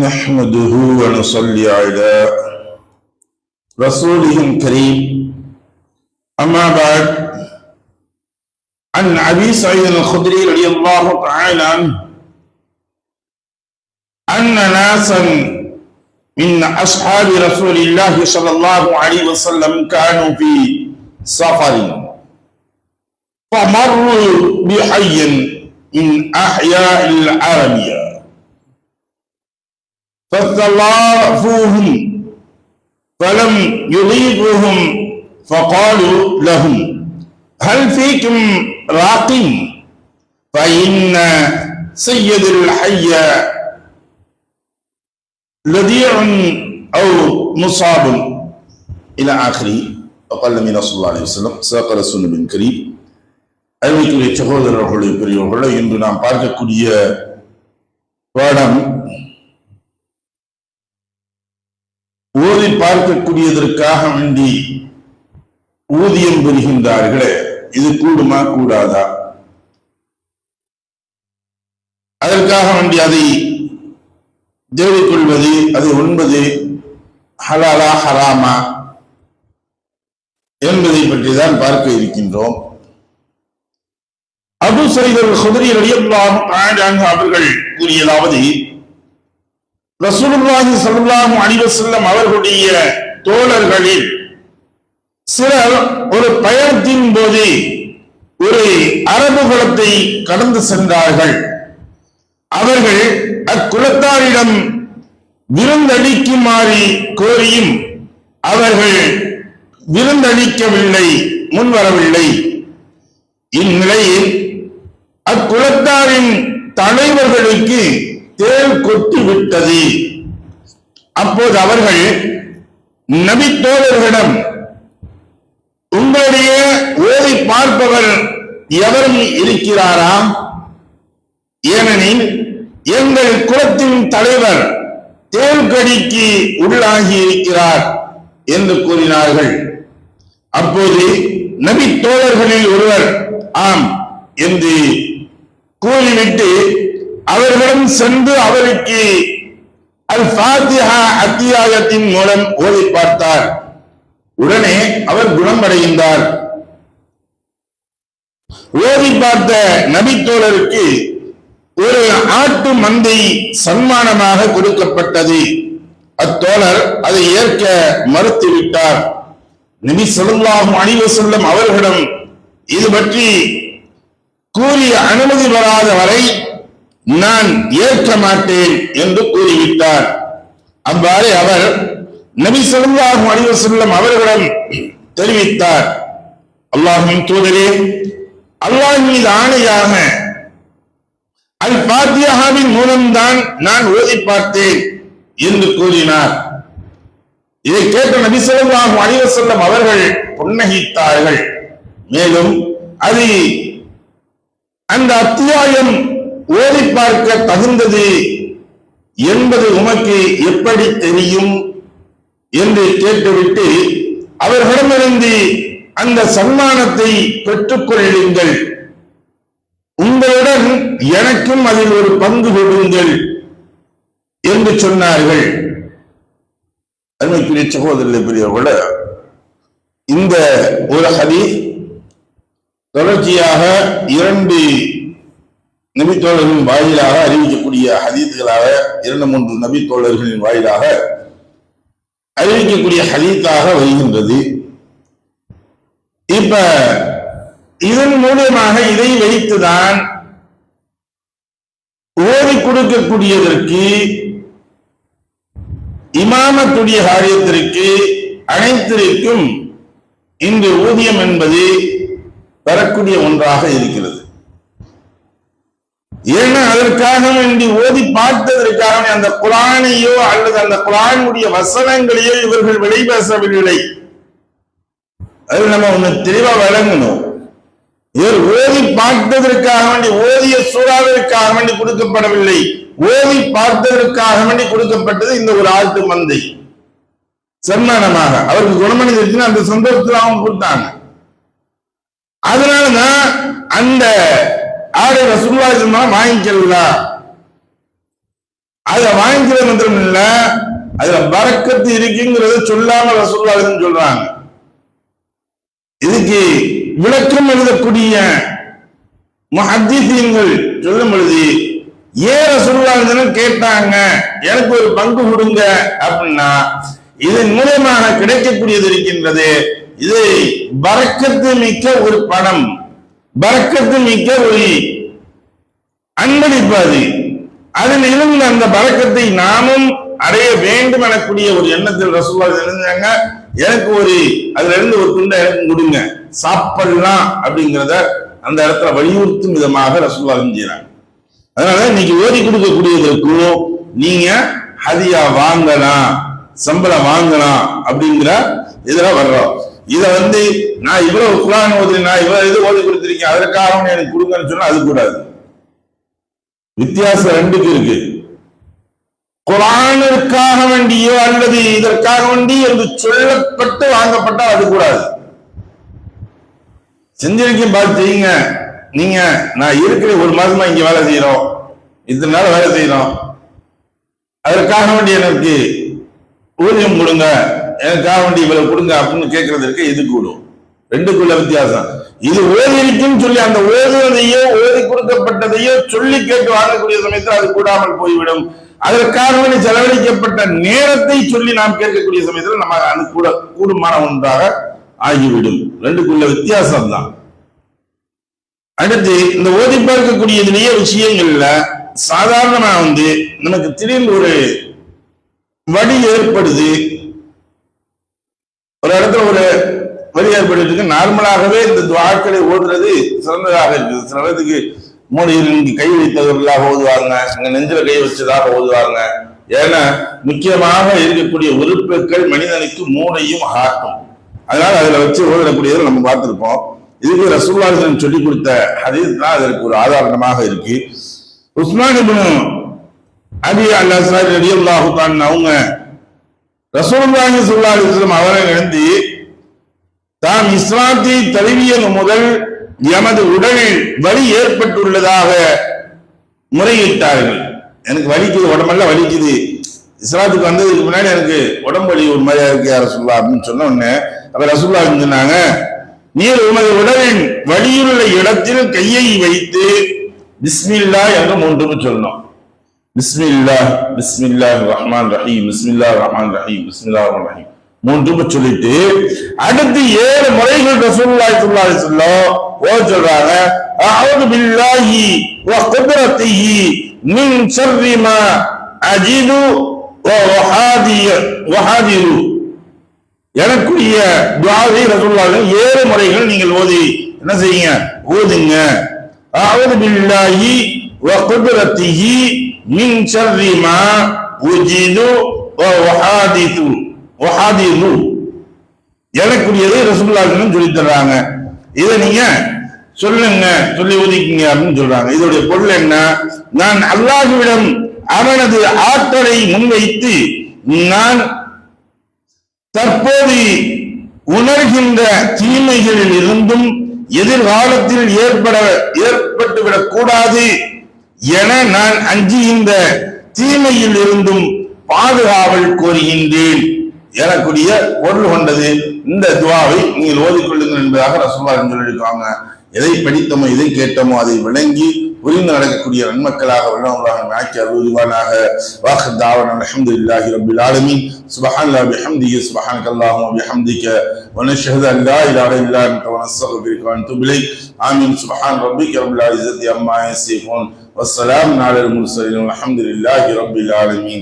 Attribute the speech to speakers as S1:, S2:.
S1: نحمده ونصلي على رسوله الكريم. أما بعد عن أبي سعيد الخدري رضي الله تعالى عنه أن ناسا من أصحاب رسول الله صلى الله عليه وسلم كانوا في سفر. فمروا بحي من أحياء العربية. فاستضافوهم فلم يضيفوهم فقالوا لهم هل فيكم راق فإن سيد الحي لديع أو مصاب إلى آخره وقال من صلى الله عليه وسلم ساق رسول بن كريم அறிவிக்குரிய சகோதரர்களே பெரியவர்களை இன்று நாம் பார்க்கக்கூடிய பாடம் ஓதி பார்க்கக்கூடியதற்காக வேண்டி ஊதியம் பெறுகின்றார்களே இது கூடுமா கூடாதா? அதற்காக வேண்டி அதை தேடிக்கொள்வது அதை உண்பது ஹலாலா ஹராமா என்பதை பற்றி தான் பார்க்க இருக்கின்றோம். அபு சைதர் சுதரி ரலியல்லாஹு அவர்கள் கூறியதாவது ரசூலுல்லாஹி ஸல்லல்லாஹு அலைஹி வஸல்லம் அவர்களுடைய தோழர்களில் சிலர் ஒரு பயணத்தின் போது ஒரு அரபு குலத்தை கடந்து சென்றார்கள். அவர்கள் அக்குலத்தாரிடம் விருந்தளிக்குமாறு கோரியும் அவர்கள் விருந்தளிக்கவில்லை முன்வரவில்லை. இந்நிலையில் அக்குலத்தாரின் தலைவர்களுக்கு தேர் கொட்டி விட்டது அப்போது அவர்கள் நபி தோழர்களிடம் உங்களுடைய ஓடி பார்ப்பவர் எவரும் இருக்கிறாரா ஏனெனில் எங்கள் குலத்தின் தலைவர் தேல்கடிக்கு உள்ளாகி இருக்கிறார் என்று கூறினார்கள். அப்போது நபி தோழர்களில் ஒருவர் ஆம் என்று கூறிவிட்டு அவர்களிடம் சென்று அவருக்கு அல் ஃபாத்திஹா அத்தியாயத்தின் மூலம் ஓதி பார்த்தார். உடனே அவர் குணமடைகின்றார் ஓதி பார்த்த நபித்தோழருக்கு ஒரு ஆட்டு மந்தை சன்மானமாக கொடுக்கப்பட்டது. அத்தோழர் அதை ஏற்க மறுத்துவிட்டார். நபி ஸல்லல்லாஹு அணிவு செல்லும் அவர்களிடம் இது பற்றி கூறிய அனுமதி பெறாத வரை நான் ஏற்ற மாட்டேன் என்று கூறிவிட்டார். அவ்வாறு அவர் நபி ஸல்லல்லாஹு அலைஹி செல்லும் அவர்களிடம் தெரிவித்தார். அல்லாஹின் தூதரே அல்லாஹ் மீது ஆணையாக அல் பாத்தியாவின் மூலம்தான் நான் ஓதி பார்த்தேன் என்று கூறினார். இதை கேட்ட நபி ஸல்லல்லாஹு அலைஹி செல்லும் அவர்கள் புன்னகித்தார்கள். மேலும் அது அந்த அத்தியாயம் ஓடி பார்க்க தகுந்தது என்பது உமக்கு எப்படி தெரியும்? என்று கேட்டுவிட்டு அவர்களிடமிருந்து அந்த சன்மானத்தை பெற்றுக் கொள்ளுங்கள் உங்களுடன் எனக்கும் அதில் ஒரு பங்கு கொடுங்கள் என்று சொன்னார்கள். அருமைக்குரிய சகோதரர்களை பெரியவர்கள இந்த ஒரு ஹதி தொடர்ச்சியாக இரண்டு நபித்தோழர்களின் வாயிலாக அறிவிக்கக்கூடிய ஹதீத்துகளாக இரண்டு மூன்று நபித்தோழர்களின் வாயிலாக அறிவிக்கக்கூடிய ஹதீத்தாக வருகின்றது. இப்ப இதன் மூலியமாக இதை வைத்துதான் ஓதி கொடுக்கக்கூடியதற்கு இமாமத்துடைய காரியத்திற்கு அனைத்திற்கும் இன்று ஊதியம் என்பது பெறக்கூடிய ஒன்றாக இருக்கிறது. ஏன்னா அதற்காக வேண்டி ஓதி பார்த்ததற்காக அந்த குரானையோ அல்லது அந்த குரானுடைய வசனங்களையோ இவர்கள் வெளிப்பேசவில்லை. அது நம்ம ஒண்ணு தெளிவா வழங்கணும். இவர் ஓதி பார்த்ததற்காக வேண்டி ஓதிய சூறாவிற்காக வேண்டி கொடுக்கப்படவில்லை. ஓதி பார்த்ததற்காக வேண்டி கொடுக்கப்பட்டது இந்த ஒரு ஆட்டு மந்தை. சன்மானமாக. அவருக்கு குணமடைஞ்சிருச்சுன்னா அந்த சந்தோஷத்துல அவங்க கொடுத்தாங்க. அதனாலதான் அந்த ஆடை ரசூல்லா சொன்னா வாங்கிக்கலாம் அதை வாங்கிக்கிறது மாத்திரம் இல்ல அதுல பறக்கத்து இருக்குங்கிறத சொல்லாம ரசூல்லான்னு சொல்றாங்க. இதுக்கு விளக்கம் எழுதக்கூடிய முஹத்திசீன்கள் சொல்லும் பொழுது ஏன் ரசூலுல்லாஹி கேட்டாங்க எனக்கு ஒரு பங்கு கொடுங்க அப்படின்னா இதன் மூலமாக கிடைக்கக்கூடியது இருக்கின்றது. இது பறக்கத்து மிக்க ஒரு படம் பறக்கத்து மிக்க ஒரு அன்பளிப்பாது. அது அதில் இருந்த அந்த பழக்கத்தை நாமும் அடைய வேண்டும் எனக்கூடிய ஒரு எண்ணத்தில் ரசூல்லா இருந்தாங்க எனக்கு ஒரு அதுல இருந்து ஒரு துண்டை எனக்கு கொடுங்க. சாப்பிடலாம் அப்படிங்கிறத அந்த இடத்துல வலியுறுத்தும் விதமாக ரசூல்லா செஞ்சாங்க அதனால இன்னைக்கு ஓதி கொடுக்கக்கூடியதற்கும் நீங்க ஹதியா வாங்கலாம் சம்பளம் வாங்கலாம் அப்படிங்கிற இதுல வர்றோம். இதை வந்து நான் இவ்வளவு குரான் ஓதி நான் இவ்வளவு இது ஓதி கொடுத்திருக்கேன் அதற்காக எனக்கு கொடுங்கன்னு சொன்னா அது கூடாது. வித்தியாசம் ரெண்டுக்கு இருக்கு. குரானிற்காக வேண்டியோ அல்லது இதற்காக வேண்டி என்று சொல்லப்பட்டு வாங்கப்பட்டால் அது கூடாது. செஞ்சிருக்கேன் பார்த்து செய்யுங்க. நீங்க நான் இருக்கிற ஒரு மாசமா இங்க வேலை செய்யறோம் இத்தனை நாள் வேலை செய்யறோம் அதற்காக வேண்டி எனக்கு ஊதியம் கொடுங்க. எனக்காக வேண்டி இவ்வளவு கொடுங்க அப்படின்னு கேட்கறதுக்கு இது கூடும். ரெண்டுக்குள்ள வித்தியாசம். இது ஓதிருக்குன்னு சொல்லி அந்த ஓதுவதையோ ஓதி கொடுக்கப்பட்டதையோ சொல்லி கேட்டு வாழக்கூடிய சமயத்தில் அது கூடாமல் போய்விடும். அதற்காக செலவழிக்கப்பட்ட நேரத்தை சொல்லி நாம் கேட்கக்கூடிய சமயத்தில் நம்ம அது கூட கூடுமான ஒன்றாக ஆகிவிடும். ரெண்டுக்குள்ள வித்தியாசம் தான் அடுத்து இந்த ஓதி பார்க்கக்கூடியதுலயே விஷயங்கள்ல சாதாரணமா வந்து நமக்கு திடீர்னு ஒரு வழி ஏற்படுது. ஒரு இடத்துல ஒரு வழி நார்மலாகவே இந்த துவாக்களை ஓதுறது சிறந்ததாக இருக்குது. சில பேருக்கு மூலையில் இங்கு கை வைத்தவர்களாக ஓதுவாங்க அங்க நெஞ்சில கை வச்சதாக ஓதுவாங்க ஏன்னா முக்கியமாக இருக்கக்கூடிய உறுப்புகள் மனிதனுக்கு மூளையும் ஹார்ட்டும் அதனால அதுல வச்சு ஓதிடக்கூடியதை நம்ம பார்த்திருப்போம். இதுக்கு ரசூல்லாசன் சொல்லி கொடுத்த ஹதீஸ் தான் அதற்கு ஒரு ஆதாரணமாக இருக்கு. உஸ்மான் அபி அல்லாஹ் ரலியல்லாஹு அவங்க ரசூலுல்லாஹி ஸல்லல்லாஹு அவரை எழுந்து தாம் இஸ்லாத்தை தழுவியது முதல் எமது உடல் வலி ஏற்பட்டுள்ளதாக முறையிட்டார்கள். எனக்கு வலிக்குது உடம்பெல்லாம் வலிக்குது. இஸ்லாத்துக்கு வந்ததுக்கு முன்னாடி எனக்கு உடம்பு வலி ஒரு மாதிரியா இருக்கு யார சொல்லா அப்படின்னு சொன்ன உடனே அப்ப ரசுல்லா சொன்னாங்க நீர் உமது உடலின் வலியுள்ள இடத்தில் கையை வைத்து பிஸ்மில்லா என்று மூன்று சொல்லணும். பிஸ்மில்லா பிஸ்மில்லா ரஹ்மான் ரஹீம் பிஸ்மில்லா ரஹ்மான் ரஹீம் பிஸ்மில்லா ரஹ்மான் ரஹீம். மூன்று சொல்லிட்டு அடுத்து ஏழு முறைகள் ரசூலுல்லாஹி ஸல்லல்லாஹு அலைஹி வஸல்லம் ஓ சொல்றாங்க அஊது பில்லாஹி வ குத்ரத்திஹி மின் ஷர்ரி மா அஜிது வ வஹாதிய வஹாதிரு. எனக்குரிய துஆவை ரசூலுல்லாஹி ஏழு முறைகள் நீங்கள் ஓதி என்ன செய்யுங்க? ஓதுங்க. அஊது பில்லாஹி வ குத்ரத்திஹி மின் ஷர்ரி மா உஜிது வ வஹாதிது. வஹாதிது எனக்குரியதை ரசகுல்லாவிடம் சொல்லி தர்றாங்க. இதை நீங்க சொல்லுங்க சொல்லி ஒதுக்கிங்க அப்படின்னு சொல்றாங்க. இதோடைய பொருள் என்ன? நான் அல்லாஹுவிடம் அவனது ஆற்றலை முன்வைத்து நான் தற்போது உணர்கின்ற தீமைகளில் இருந்தும் எதிர்காலத்தில் ஏற்பட ஏற்பட்டுவிடக் கூடாது என நான் அஞ்சுகின்ற தீமையில் இருந்தும் பாதுகாவல் கோருகின்றேன். எனக்குரிய பொருள் கொண்டது இந்த துவாவை நீங்கள் ஓதிக்கொள்ளுங்கள் என்பதாக ரசூல்லா சொல்லியிருக்காங்க எதை படித்தோமோ எதை கேட்டோமோ அதை விளங்கி புரிந்து நடக்கக்கூடிய நன்மக்களாக உள்ளவங்களாக ஆக்கி அருள்வானாக வாக்கு தாவன் அல்ஹம்துலில்லாஹி ரப்பில் ஆலமீன் சுப்ஹான் அல்லாஹ் பிஹம்திஹி சுப்ஹானக அல்லாஹும்ம பிஹம்திக ونشهد ان لا اله الا انت ونستغفرك ونتوب اليك امين سبحان ربك رب العزه عما يصفون والسلام على المرسلين والحمد لله رب العالمين